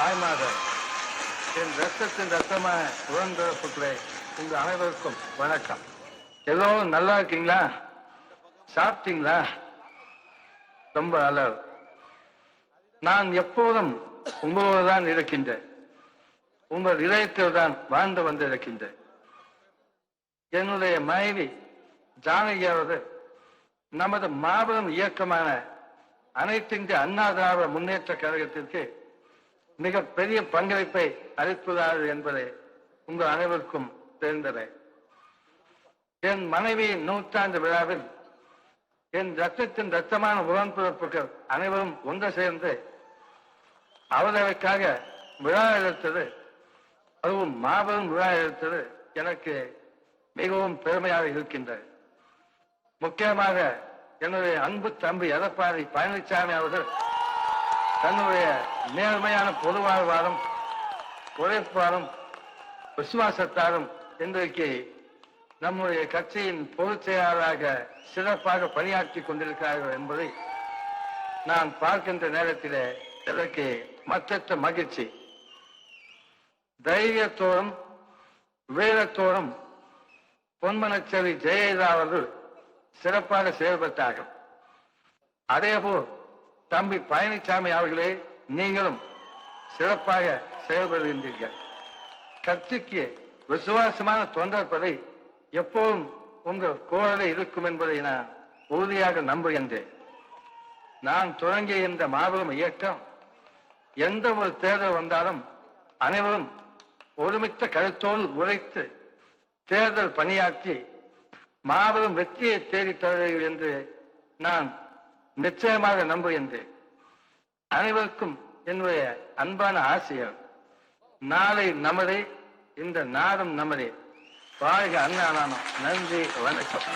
தாய்மார்கள். என் ரத்தத்தின் ரத்தமான உடன்பிறப்புகளே உங்கள் அனைவருக்கும் வணக்கம். எல்லோரும் நல்லா இருக்கீங்களா? சாப்பிட்டீங்களா? ரொம்ப நல்லது நான் எப்போதும் உங்களோடு தான் இருக்கின்றேன். உங்கள் இதயத்தில் தான் வாழ்ந்து வந்து இருக்கின்றேன் என்னுடைய மனைவி ஜானகியாவது நமது மாபெரும் இயக்கமான அனைத்து இந்திய அண்ணா திராவிட முன்னேற்ற கழகத்திற்கு மிக பெரிய பங்களிப்பை அளித்துள்ளார்கள் என்பதை உங்கள் அனைவருக்கும் தெரிந்தவை என் மனைவியின் நூற்றாண்டு விழாவில் என் ரத்தத்தின் ரத்தமான உடன்பிறப்புகள் அனைவரும் ஒன்று சேர்ந்து அவரவைக்காக விழா எடுத்தது அதுவும் மாபெரும் விழா எடுத்தது எனக்கு மிகவும் பெருமையாக இருக்கின்றது. முக்கியமாக என்னுடைய அன்பு தம்பி எடப்பாடி பழனிசாமி அவர்கள் தன்னுடைய நேர்மையான பொது வாழ்வாரும் உழைப்பாரும் விசுவாசத்தாலும் இன்றைக்கு நம்முடைய கட்சியின் பொதுச் செயலாளராக சிறப்பாக பணியாற்றி கொண்டிருக்கிறார்கள் என்பதை நான் பார்க்கின்ற நேரத்தில் எனக்கு மற்ற மகிழ்ச்சி. தைரியத்தோடும் வீரத்தோடும் பொன்மனச்சேரி ஜெயலலிதா அவர்கள் சிறப்பாக செயல்பட்டார்கள். அதேபோல் தம்பி பழனிசாமி அவர்களே நீங்களும் சிறப்பாக செயல்படுகின்றீர்கள். கட்சிக்கு விசுவாசமான தொண்டர்பதை எப்போதும் உங்கள் கோரலை இருக்கும் என்பதை நான் உறுதியாக நம்புகின்றேன். நான் தொடங்கிய இந்த மாபெரும் இயக்கம் எந்த ஒரு தேர்தல் வந்தாலும் அனைவரும் ஒருமித்த கருத்தோடு உழைத்து தேர்தல் பணியாற்றி மாபெரும் வெற்றியை தேடித் தருவீர்கள் என்று நான் நிச்சயமாக நம்புகின்றேன். அனைவருக்கும் என்னுடைய அன்பான ஆசையம் நாளை நமதே இந்த நாடும் நமதே வாழ்க அண்ணா நன்றி வணக்கம்.